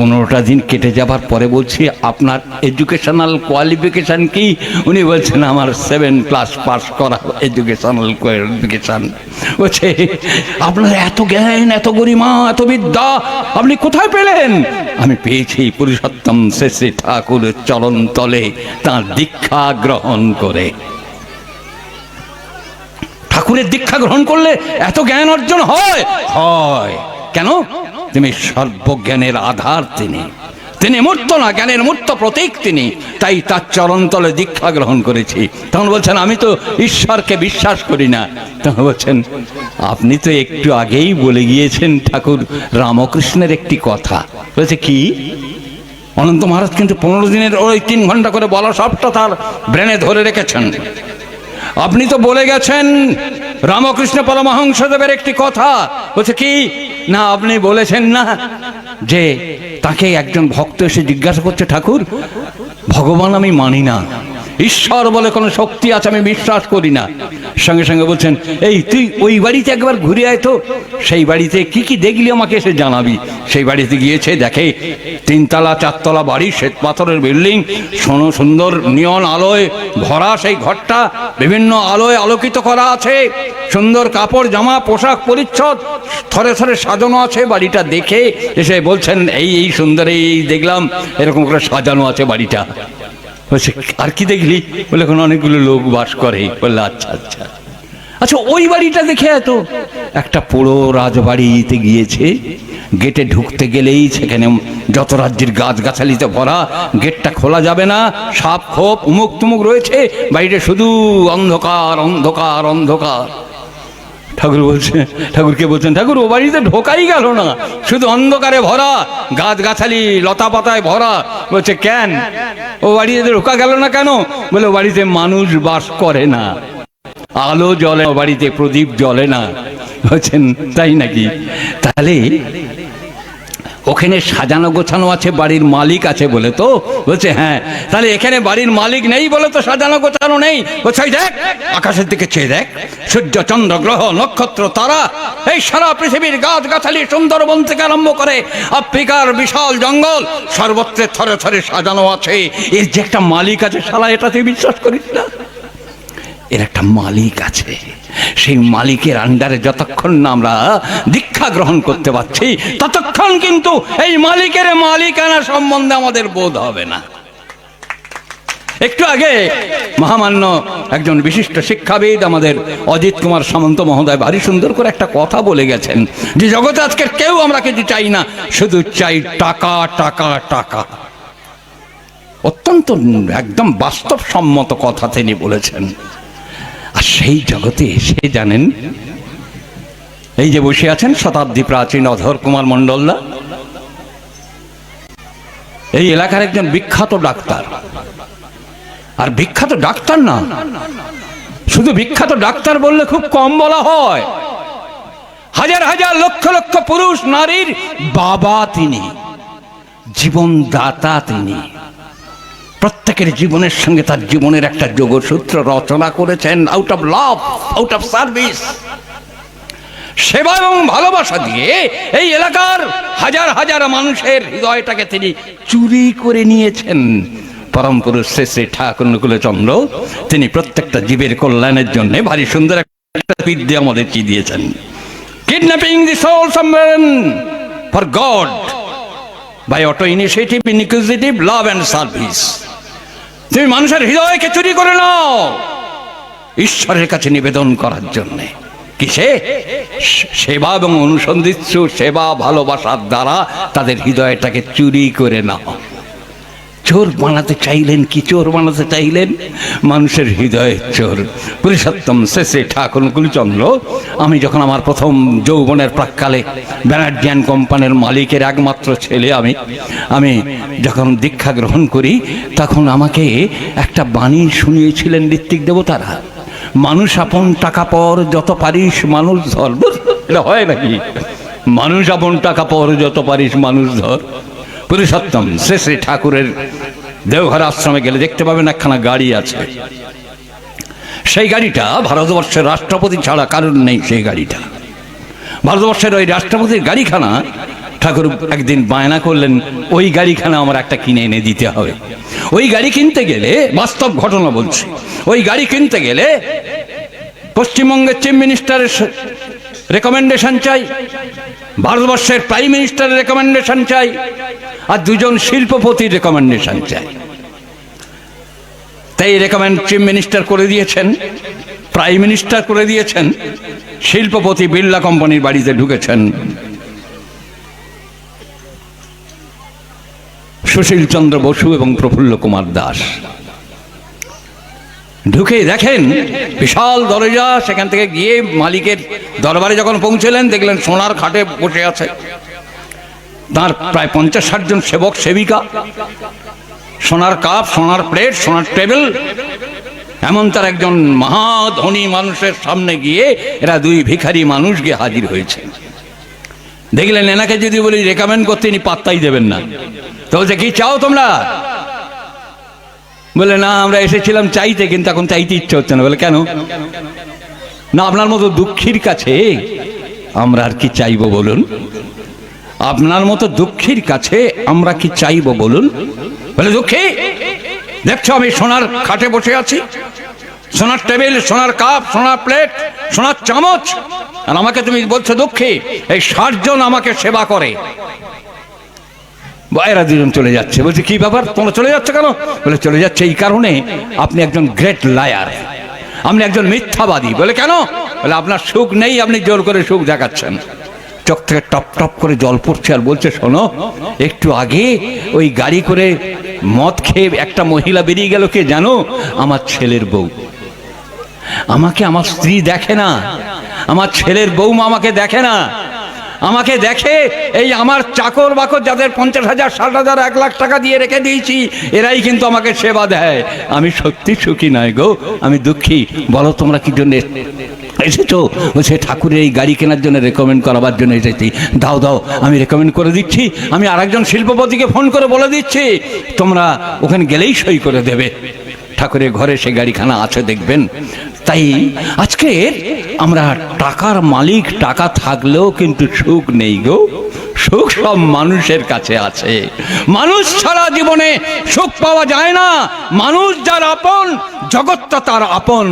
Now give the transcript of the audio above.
পনেরোটা দিন কেটে যাবার পরে বলছি, আপনার এডুকেশনাল কোয়ালিফিকেশান কি? উনি বলছেন, আমার সেভেন ক্লাস পাস করা এডুকেশনাল কোয়ালিফিকেশান বলছে, আপনার এত জ্ঞান, এত গরিমা, এত বিদ্যা, আপনি কোথায় পেলেন? আমি পেয়েছি পুরুষোত্তম শেষে ঠাকুর চরণ তলে তাঁর দীক্ষা গ্রহণ করে। ঠাকুরের দীক্ষা গ্রহণ করলে এত জ্ঞান অর্জন হয়? হয়। কেন? তুমি সর্বজ্ঞানের আধার তিনি। তিনি মূর্ত না, জ্ঞানের মূর্ত প্রতীক তিনি। তাই তার চরণতলে দীক্ষা গ্রহণ করেছি। তখন বলছেন, আমি তো ঈশ্বরকে বিশ্বাস করি না। তখন বলছেন, আপনি তো একটু আগেই বলে গিয়েছেন ঠাকুর, রামকৃষ্ণের একটি কথা। বলছে, কি? অনন্ত মহারাজ কিন্তু পনেরো দিনের ওই তিন ঘণ্টা করে বলা সবটা তার ব্রেনে ধরে রেখেছেন। আপনি তো বলে গেছেন, রামকৃষ্ণ পরমহংসদেবের একটি কথা। বলছে, কি? না, আপনি বলেছেন না যে তাকে একজন ভক্ত এসে জিজ্ঞাসা করছে, ঠাকুর, ভগবান আমি মানি না। ঈশ্বর বলে কোনো শক্তি আছে আমি বিশ্বাস করি না। সঙ্গে সঙ্গে বলছেন, এই, তুই ওই বাড়িতে একবার ঘুরে আয় তো। সেই বাড়িতে কি কি দেখলি আমাকে এসে জানাবি? সেই বাড়িতে গিয়েছে, দেখে তিনতলা, চারতলা বাড়ি, শ্বেত পাথরের বিল্ডিং সোনো সুন্দর নিয়ন আলোয় ভরা সেই ঘরটা, বিভিন্ন আলোয় আলোকিত করা আছে। সুন্দর কাপড়, জামা, পোশাক পরিচ্ছদ, থরে থরে সাজানো আছে বাড়িটা দেখে এসে বলছেন, এই এই সুন্দর এই দেখলাম, এরকম করে সাজানো আছে বাড়িটা। বলছে, আর কি দেখলি? বলে, এখন অনেকগুলো লোক বাস করে। বললে আচ্ছা আচ্ছা। আচ্ছা ওই বাড়িটা দেখে এত? একটা পুরো রাজবাড়িতে গিয়েছে। গেটে ঢুকতে গেলেই সেখানে যত রাজ্যের গাছগাছালিতে ভরা গেটটা খোলা যাবে না। সাপ, খোপ উমুক তুমুক রয়েছে। বাড়িটা শুধু অন্ধকার অন্ধকার অন্ধকার। ঠাকুর বলছে, ঠাকুরকে বলছেন, ঠাকুর, ও বাড়িতে ঢোকাই গেল না। শুধু অন্ধকারে ভরা গাছ গাছালি লতা পাতায় ভরা। বলছে, কেন? ও বাড়িতে ঢোকা গেল না কেন? বলে বাড়িতে মানুষ বাস করে না। আলো জ্বলে বাড়িতে প্রদীপ জ্বলে না। বলছেন, তাই নাকি? তাহলে ওখানে সাজানো গোছানো আছে, বাড়ির মালিক আছে বলে তো? বলছে হ্যাঁ। তাহলে এখানে বাড়ির মালিক নেই বলে তো সাজানো গোছানো নেই। বলছে দেখ, আকাশের দিকে চেয়ে দেখ, সূর্য, চন্দ্র, গ্রহ, নক্ষত্র, তারা, এই সারা পৃথিবীর গাছ গাছালি সুন্দরবন থেকে আরম্ভ করে আফ্রিকার বিশাল জঙ্গল, সর্বত্রে থরে থরে সাজানো আছে। এর যে একটা মালিক আছে সালা এটা তুই বিশ্বাস করিস না? এর একটা মালিক আছে। সেই মালিকের আন্ডারে যতক্ষণ না আমরা দীক্ষা গ্রহণ করতে পারছি, ততক্ষণ কিন্তু এই মালিকের মালিকানা সম্বন্ধে আমাদের বোধ হবে না। একটু আগে মহামান্য একজন বিশিষ্ট শিক্ষাবিদ আমাদের অজিত কুমার সামন্ত মহোদয় ভারী সুন্দর করে একটা কথা বলে গেছেন যে, জগতে আজকে কেউ আমরা কিছু চাই না, শুধু চাই টাকা টাকা টাকা। অত্যন্ত একদম বাস্তবসম্মত কথা তিনি বলেছেন। আর সেই জগতে এসে জানেন, এই যে বসে আছেন শতাব্দী প্রাচীন অধর কুমার মণ্ডলদা। এই এলাকার একজন বিখ্যাত ডাক্তার। আর বিখ্যাত ডাক্তার না, শুধু বিখ্যাত ডাক্তার বললে খুব কম বলা হয়। হাজার হাজার লক্ষ লক্ষ পুরুষ নারীর বাবা তিনি, জীবনদাতা তিনি। প্রত্যেকের জীবনের সঙ্গে তার জীবনের একটা যোগসূত্র রচনা করেছেন out of love out of service সেবা এবং ভালোবাসা দিয়ে এই এলাকার হাজার হাজার মানুষের হৃদয়টাকে তিনি চুরি করে নিয়েছেন। পরম পুরুষ শ্রী ঠাকুর নকুলচন্দ্র, তিনি প্রত্যেকটা জীবের কল্যাণের জন্য ভারী সুন্দর একটা বিদ্যা আমাদের কি দিয়েছেন? Kidnapping the soul someone for God by auto initiative inclusive love and service তুমি মানুষের হৃদয়কে চুরি করে নাও। ঈশ্বরের কাছে নিবেদন করার জন্যে। কিসে? সেবা এবং অনুসন্ধিৎসু সেবা ভালোবাসার দ্বারা তাদের হৃদয়টাকে চুরি করে নাও। চোর বানাতে চাইলেন কি? চোর বানাতে চাইলেন মানুষের হৃদয়ের চোর। পুরুষোত্তম শেষে ঠাকুর কুলচন্দ্র আমি যখন আমার প্রথম যৌবনের প্রাককালে ব্যানার্জিয়ান কোম্পানির মালিকের একমাত্র ছেলে আমি আমি যখন দীক্ষা গ্রহণ করি, তখন আমাকে একটা বাণী শুনিয়েছিলেন ঋত্বিক দেবতারা, মানুষ আপন টাকা পর যত পারিস মানুষ ধর। এটা হয় নাকি? মানুষ আপন টাকা পর যত পারিস মানুষ ধর। পুরুষোত্তম শ্রী শ্রী ঠাকুরের দেওঘর আশ্রমে গেলে দেখতে পাবেন একখানা গাড়ি আছে। সেই গাড়িটা ভারতবর্ষের রাষ্ট্রপতি ছাড়া কারণ নেই সেই গাড়িটা। ভারতবর্ষের ওই রাষ্ট্রপতির গাড়িখানা, ঠাকুর একদিন বায়না করলেন, ওই গাড়িখানা আমার একটা কিনে এনে দিতে হবে। ওই গাড়ি কিনতে গেলে বাস্তব ঘটনা বলছি। ওই গাড়ি কিনতে গেলে পশ্চিমবঙ্গের চিফ মিনিস্টারের রেকমেন্ডেশন চাই। ভারতবর্ষের প্রাইম মিনিস্টারের রেকমেন্ডেশন চাই আর দুজন শিল্পপতির রেকমেন্ডেশন চাই। তাই রেকমেন্ড চিফ মিনিস্টার করে দিয়েছেন প্রাইম মিনিস্টার করে দিয়েছেন, শিল্পপতি বিড়লা কোম্পানির বাড়িতে ঢুকেছেন। সুশীল চন্দ্র বসু এবং প্রফুল্ল কুমার দাস। ঢুকে দেখেন বিশাল দরজা, সেখান থেকে গিয়ে মালিকের দরবারে যখন পৌঁছলেন, দেখলেন সোনার খাটে বসে আছে তার প্রায় পঞ্চাশ ষাট জন সেবক সেবিকা। সোনার কাপ, সোনার প্লেট, সোনার টেবিল, এমন তার একজন মহাধনী মানুষের সামনে গিয়ে এরা দুই ভিখারি মানুষ গিয়ে হাজির হয়েছে। দেখলেন এনাকে যদি বলি রেকমেন্ড করতে ইনি পাত্তাই দেবেন না। তো বলছে, কি চাও তোমরা? বলে, না, আমরা এসেছিলাম চাইতে, কিন্তু এখন চাইতে ইচ্ছে হচ্ছে না। বলে, কেন? না, আপনার মতো দুঃখীর কাছে আমরা আর কি চাইব বলুন? আপনার মতো দুঃখীর কাছে আমরা কি চাইব বলুন? বলে, দুঃখী, দেখছ আমি সোনার খাটে বসে আছি। সোনার টেবিল, সোনার কাপ, সোনার প্লেট, সোনার চামচ। আর আমাকে তুমি বলছো, দুঃখী, এই ষাট জন আমাকে সেবা করে। এরা দুজন চলে যাচ্ছে। বলছে, কি ব্যাপার? তোমরা চলে যাচ্ছে কেন? বলে, চলে যাচ্ছে এই কারণে আপনি একজন গ্রেট লায়ার আপনি একজন মিথ্যাবাদী। বলে, কেন? বলে, আপনার সুখ নেই, আপনি জোর করে সুখ দেখাচ্ছেন। চোখ থেকে টপ টপ করে জল পড়ছে আর বলছে, শোনো, একটু আগে ওই গাড়ি করে মদ খেয়ে একটা মহিলা বেরিয়ে গেল কে জানো? আমার ছেলের বউ। আমাকে আমার স্ত্রী দেখে না। আমার ছেলের বৌমা আমাকে দেখে না। আমাকে দেখে এই আমার চাকর বাকর যাদের পঞ্চাশ হাজার, ষাট হাজার, এক লাখ টাকা দিয়ে রেখে দিয়েছি, এরাই কিন্তু আমাকে সেবা দেয়। আমি সত্যি সুখী নয় গো, আমি দুঃখী। বলো তোমরা কি জন্য এসেছ? সে ঠাকুরের এই গাড়ি কেনার জন্য রেকমেন্ড করাবার জন্য এসেছি। দাও দাও, আমি রেকমেন্ড করে দিচ্ছি। আমি আরেকজন শিল্পপতিকে ফোন করে বলে দিচ্ছি। তোমরা ওখানে গেলেই সই করে দেবে। ঠাকুরের ঘরে সে গাড়িখানা আছে দেখবেন। তাই আজকে আমরা টাকার মালিক, টাকা থাকলেও কিন্তু সুখ নেই গো। সুখ সব মানুষের কাছে আছে। মানুষ ছাড়া জীবনে সুখ পাওয়া যায় না। মানুষ যার আপন, জগৎটা তার আপন।